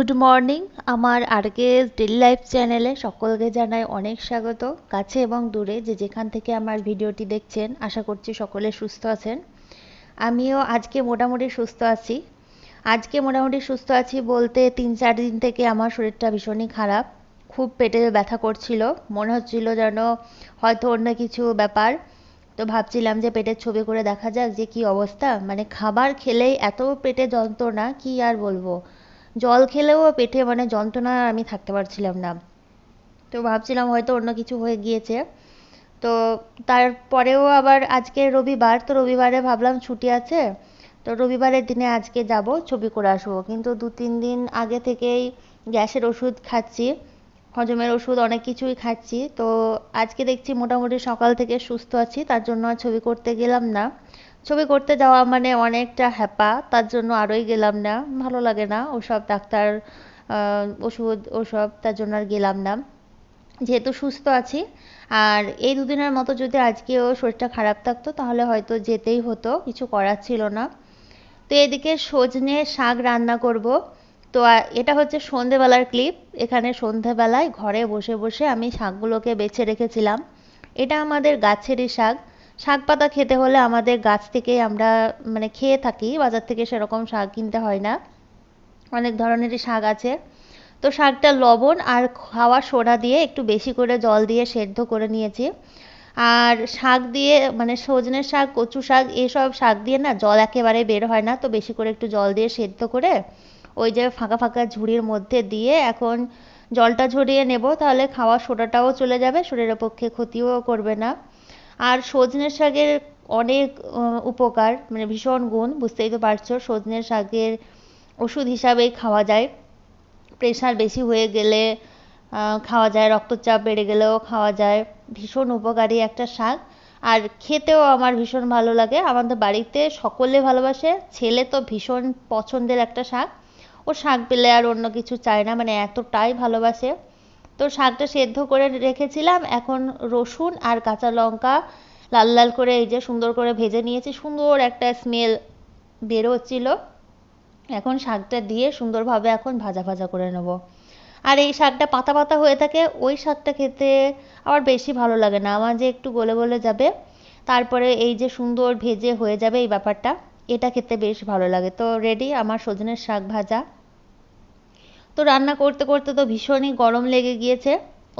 Good morning. আমার RKS daily life চ্যানেলে সকলকে জানাই অনেক স্বাগত। কাছে এবং দূরে যে যেখান থেকে আমার ভিডিওটি দেখছেন, আশা করছি সকলে সুস্থ আছেন। আমিও আজকে মোটামুটি সুস্থ আছি। আজকে মোটামুটি সুস্থ আছি বলতে তিন চার দিন থেকে আমার শরীরটা ভীষণই খারাপ। খুব পেটে ব্যথা করছিল। মনে হচ্ছিল যেন হয়তো অন্য কিছু ব্যাপার। তো ভাবছিলাম যে পেটের ছবি করে দেখা যাক যে কি অবস্থা। মানে খাবার খেলেই এত পেটে যন্ত্রণা, কি আর বলব? জল খেলেও পেটে মানে যন্ত্রণা আমি থাকতে পারছিলাম না। তো ভাবছিলাম হয়তো অন্য কিছু হয়ে গিয়েছে। তো তারপরেও আবার আজকে রবিবার, তো রবিবারে ভাবলাম ছুটি আছে। তো রবিবারের দিনে আজকে যাব, ছবি করে আসব। কিন্তু দু তিন দিন আগে থেকেই গ্যাসের ওষুধ খাচ্ছি, হজমের ওষুধ অনেক কিছুই খাচ্ছি। তো আজকে দেখছি মোটামুটি সকাল থেকে সুস্থ আছি, তার জন্য আর ছবি করতে গেলাম না। ছবি করতে যাওয়া মানে অনেকটা হ্যাপা, তার জন্য আরোই গেলাম না, ভালো লাগে না ওসব ডাক্তার ওষুধ, ওসব, তার জন্য আর গেলাম না। যেহেতু সুস্থ আছি, আর এই দুদিনের মতো যদি আজকেও শরীরটা খারাপ থাকতো, তাহলে হয়তো যেতেই হতো, কিছু করার ছিল না। তো এদিকে সজনে শাক রান্না করব। তো এটা হচ্ছে সন্ধেবেলার ক্লিপ। এখানে সন্ধেবেলায় ঘরে বসে বসে আমি শাকগুলোকে বেছে রেখেছিলাম। এটা আমাদের গাছেরই শাক। শাক পাতা খেতে হলে আমাদের গাছ থেকেই আমরা মানে খেয়ে থাকি, বাজার থেকে সেরকম শাক কিনতে হয় না। অনেক ধরনেরই শাক আছে। তো শাকটা লবণ আর খাওয়া সোডা দিয়ে একটু বেশি করে জল দিয়ে সেদ্ধ করে নিয়েছি। আর শাক দিয়ে মানে সজনের শাক, কচু শাক, এসব শাক দিয়ে না জল একেবারে বের হয় না। তো বেশি করে একটু জল দিয়ে সেদ্ধ করে ওই যে ফাঁকা ফাঁকা ঝুড়ির মধ্যে দিয়ে এখন জলটা ঝরিয়ে নেব। তাহলে খাওয়া সোডাটাও চলে যাবে, শরীরের পক্ষে ক্ষতিও করবে না। আর সজনে শাকের অনেক উপকার মানে ভীষণ গুণ, বুঝতেই তো পারছ। সজনে শাকের ওষুধ হিসাবেই খাওয়া যায়। প্রেশার বেশি হয়ে গেলে খাওয়া যায়, রক্তচাপ বেড়ে গেলেও খাওয়া যায়। ভীষণ উপকারী একটা শাক। আর খেতেও আমার ভীষণ ভালো লাগে। আমাদের বাড়িতে সকলে ভালোবাসে। ছেলে তো ভীষণ পছন্দের একটা শাক। ও শাক পেলে আর অন্য কিছু চায় না মানে এতটাই ভালোবাসে। তো শাকটা সেদ্ধ করে রেখেছিলাম। এখন রসুন আর কাঁচা লঙ্কা লাল লাল করে এই যে সুন্দর করে ভেজে নিয়েছি। সুন্দর একটা স্মেল বেরোচ্ছিল এখন শাকটা দিয়ে সুন্দরভাবে এখন ভাজা ভাজা করে নেব। আর এই শাকটা পাতা পাতা হয়ে থাকে, ওই শাকটা খেতে আমার বেশি ভালো লাগে না। আমার যে একটু গলে গলে যাবে, তারপরে এই যে সুন্দর ভেজে হয়ে যাবে এই ব্যাপারটা, এটা খেতে বেশ ভালো লাগে। তো রেডি আমার সজনের শাক ভাজা। তো রান্না করতে করতে তো ভীষণই গরম লেগে গিয়েছে।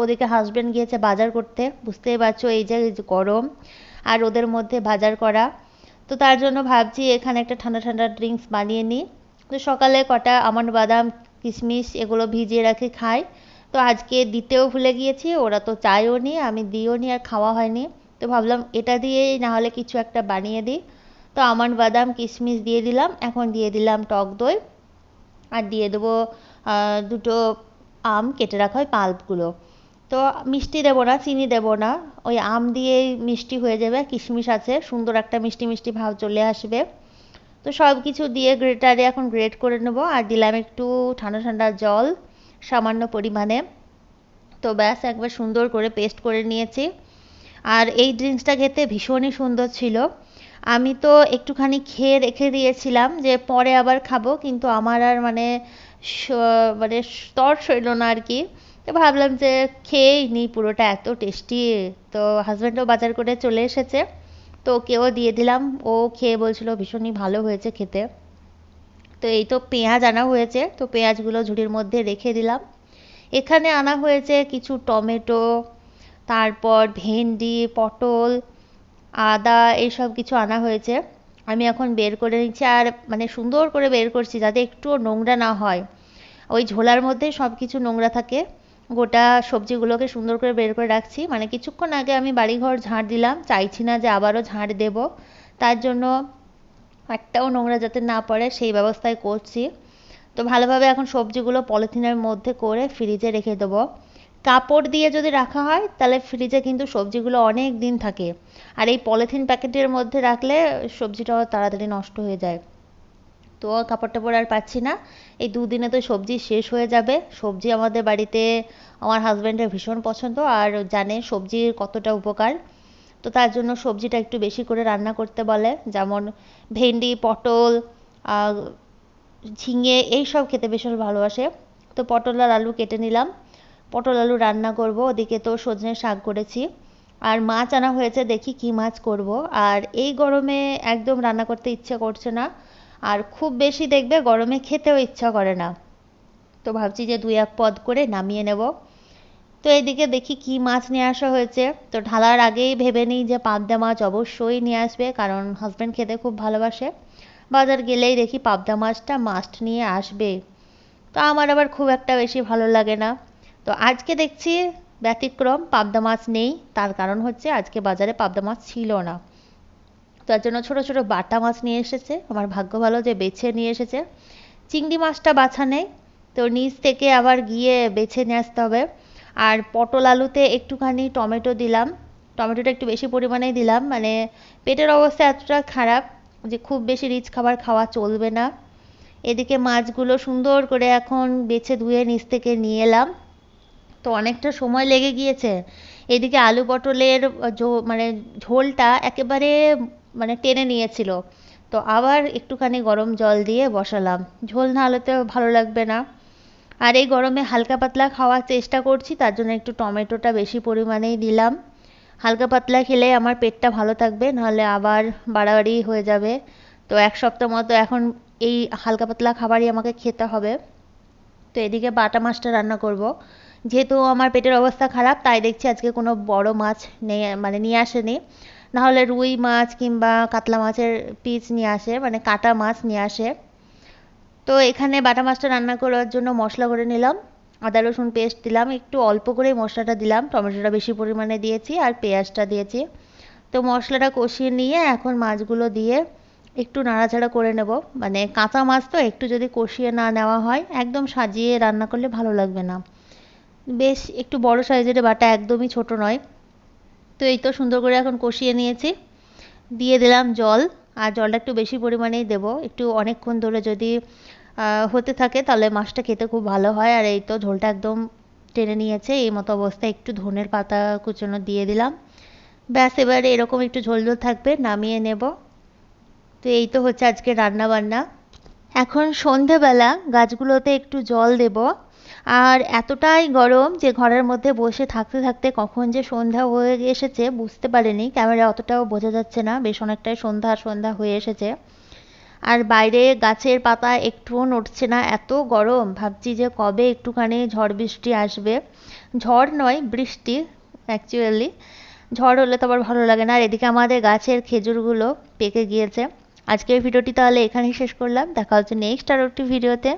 ওদিকে হাজব্যান্ড গিয়েছে বাজার করতে। বুঝতেই পারছ, এই যে গরম আর ওদের মধ্যে বাজার করা। তো তার জন্য ভাবছি এখানে একটা ঠান্ডা ঠান্ডা ড্রিঙ্কস বানিয়ে নিই। তো সকালে কটা আমন্ড বাদাম, কিশমিশ এগুলো ভিজিয়ে রাখি খাই। তো আজকে দিতেও ভুলে গিয়েছি, ওরা তো চায়ও নি, আমি দিও নি আর খাওয়া হয়নি। তো ভাবলাম এটা দিয়েই না হলে কিছু একটা বানিয়ে দিই। তো আমন্ড বাদাম, কিশমিশ দিয়ে দিলাম, এখন দিয়ে দিলাম টক দই। আর দিয়ে দেবো দুটো আম কেটে রাখা ওই পাল্পগুলো। তো মিষ্টি দেবো না, চিনি দেবো না। ওই আম দিয়েই মিষ্টি হয়ে যাবে, কিশমিশ আছে, সুন্দর একটা মিষ্টি মিষ্টি ভাব চলে আসবে। তো সব কিছু দিয়ে গ্রেটারে এখন গ্রেট করে নেব, আর দিলাম একটু ঠান্ডা ঠান্ডা জল, সামান্য পরিমাণে। তো ব্যাস, একবার সুন্দর করে পেস্ট করে নিয়েছি। আর এই ড্রিঙ্কসটা খেতে ভীষণই সুন্দর ছিল। আমি তো একটুখানি খেয়ে রেখে দিয়েছিলাম যে পরে আবার খাব, কিন্তু আমার আর মানে মানে স্তর সইল না আর কি তো ভাবলাম যে খেয়েই নিই পুরোটা এত টেস্টি তো হাজব্যান্ডও বাজার করে চলে এসেছে। তো ওকেও দিয়ে দিলাম। ও খেয়ে বলছিল, ভীষণই ভালো হয়েছে খেতে। তো এই তো পেঁয়াজ আনা হয়েছে। তো পেঁয়াজগুলো ঝুড়ির মধ্যে রেখে দিলাম। এখানে আনা হয়েছে কিছু টমেটো, তারপর ভেন্ডি, পটল, আদা, এইসব কিছু আনা হয়েছে। আমি এখন বের করে নিচ্ছি আর মানে সুন্দর করে বের করছি যাতে একটুও নোংরা না হয়। ওই ঝোলার মধ্যে সব কিছু নোংরা থাকে। গোটা সবজিগুলোকে সুন্দর করে বের করে রাখছি। মানে কিছুক্ষণ আগে আমি বাড়িঘর ঝাঁট দিলাম। চাইছি না যে আবারও ঝাঁট দেব। তার জন্য একটাও নোংরা যাতে না পড়ে, সেই ব্যবস্থাই করছি। তো ভালোভাবে এখন সবজিগুলো পলিথিনের মধ্যে করে ফ্রিজে রেখে দেবো। কাপড় দিয়ে যদি রাখা হয়, তাহলে ফ্রিজে কিন্তু সবজিগুলো অনেক দিন থাকে। আর এই পলিথিন প্যাকেটের মধ্যে রাখলে সবজিটাও তাড়াতাড়ি নষ্ট হয়ে যায়। তো কাপড় টাপড় আর পাচ্ছি না। এই দুদিনে তো সবজি শেষ হয়ে যাবে। সবজি আমাদের বাড়িতে, আমার হাজব্যান্ডের ভীষণ পছন্দ আর জানে সবজির কতটা উপকার। তো তার জন্য সবজিটা একটু বেশি করে রান্না করতে বলে। যেমন ভেন্ডি, পটল ঝিঙে এইসব খেতে ভীষণ ভালোবাসে। তো পটল আর আলু কেটে নিলাম। পটল আলু রান্না করব। ওদিকে তো সজনে শাক করেছি। আর মাছ আনা হয়েছে, দেখি কি মাছ করব। আর এই গরমে একদম রান্না করতে ইচ্ছে করছে না। আর খুব বেশি দেখবে গরমে খেতেও ইচ্ছা করে না। তো ভাবছি যে দুই এক পদ করে নামিয়ে নেব। তো এইদিকে দেখি কি মাছ নিয়ে আসা হয়েছে। তো ঢালার আগেই ভেবে নিই যে পাবদা মাছ অবশ্যই নিয়ে আসবে, কারণ হাজব্যান্ড খেতে খুব ভালোবাসে। বাজার গেলেই দেখি পাবদা মাছটা মাস্ট নিয়ে আসবে। তো আমার আবার খুব একটা বেশি ভালো লাগে না। তো আজকে দেখছি ব্যতিক্রম, পাবদা মাছ নেই, তার কারণ হচ্ছে আজকে বাজারে পাবদা মাছ ছিল না। তার জন্য ছোট ছোট বাটা মাছ নিয়ে এসেছে। আমার ভাগ্য ভালো যে বেছে নিয়ে এসেছে। চিংড়ি মাছটা বাছা নেই। তো নিচ থেকে আবার গিয়ে বেছে নিয়ে আসতে হবে। আর পটল আলুতে একটুখানি টমেটো দিলাম। টমেটোটা একটু বেশি পরিমাণেই দিলাম। মানে পেটের অবস্থা এতটা খারাপ যে খুব বেশি রিচ খাবার খাওয়া চলবে না। এদিকে মাছগুলো সুন্দর করে এখন বেছে ধুয়ে নিচ থেকে নিয়ে এলাম। তো অনেকটা সময় লেগে গিয়েছে। এদিকে আলু পটলের মানে ঝোলটা একেবারে মানে টেনে নিয়েছিল। তো আবার একটুখানি গরম জল দিয়ে বসালাম। ঝোল না হলে তো ভালো লাগবে না। আর এই গরমে হালকা পাতলা খাওয়ার চেষ্টা করছি, তার জন্য একটু টমেটোটা বেশি পরিমাণেই দিলাম। হালকা পাতলা খেলে আমার পেটটা ভালো থাকবে, নাহলে আবার বাড়াবাড়ি হয়ে যাবে। তো এক সপ্তাহ মতো এখন এই হালকা পাতলা খাবারই আমাকে খেতে হবে। তো এদিকে বাটা মাছটা রান্না করব। যেহেতু আমার পেটের অবস্থা খারাপ, তাই দেখছি আজকে কোনো বড় মাছ নেই মানে নিয়ে আসেনি। নাহলে রুই মাছ কিংবা কাতলা মাছের পিস নিয়ে আসে মানে কাটা মাছ নিয়ে আসে। তো এখানে বাটা মাছটা রান্না করার জন্য মশলা করে নিলাম, আদা, রসুন পেস্ট দিলাম, একটু অল্প করেই মশলাটা দিলাম, টমেটোটা বেশি পরিমাণে দিয়েছি আর পেঁয়াজটা দিয়েছি। তো মশলাটা কষিয়ে নিয়ে এখন মাছগুলো দিয়ে একটু নাড়াচাড়া করে নেব মানে কাঁচা মাছ তো একটু যদি কষিয়ে না নেওয়া হয়, একদম সাজিয়ে রান্না করলে ভালো লাগবে না। বেশ একটু বড় সাইজের বাটা একদমই ছোট নয় তো এই তো সুন্দর করে এখন কষিয়ে নিয়েছি। দিয়ে দিলাম জল, আর জলটা একটু বেশি পরিমাণেই দেব। একটু অনেকক্ষণ ধরে যদি হতে থাকে তাহলে মাছটা খেতে খুব ভালো হয়। আর এই তো ঝোলটা একদম টেনে নিয়েছে, এই মতো অবস্থায় একটু ধনের পাতা কুচনো দিয়ে দিলাম। ব্যাস, এবারে এরকম একটু ঝোল ঝোল থাকবে, নামিয়ে নেব। তো এই তো হচ্ছে আজকে রান্না বান্না এখন সন্ধেবেলা গাছগুলোতে একটু জল দেব। আর এতটাই গরম যে ঘরের মধ্যে বসে থাকতে থাকতে কখন যে সন্ধ্যা হয়ে এসেছে বুঝতে পারিনি। ক্যামেরা অতটাও বোঝা যাচ্ছে না, বেশ অনেকটাই সন্ধ্যা সন্ধ্যা হয়ে এসেছে। আর বাইরে গাছের পাতা একটুও নড়ছে না, এত গরম। ভাবছি যে কবে একটুখানি ঝড় বৃষ্টি আসবে। ঝড় নয়, বৃষ্টি অ্যাকচুয়ালি ঝড় হলে তো আবার ভালো লাগে না। আর এদিকে আমাদের গাছের খেজুরগুলো পেকে গিয়েছে। আজকের ভিডিওটি তাহলে এখানেই শেষ করলাম। দেখা হচ্ছে নেক্সট আরও একটি ভিডিওতে।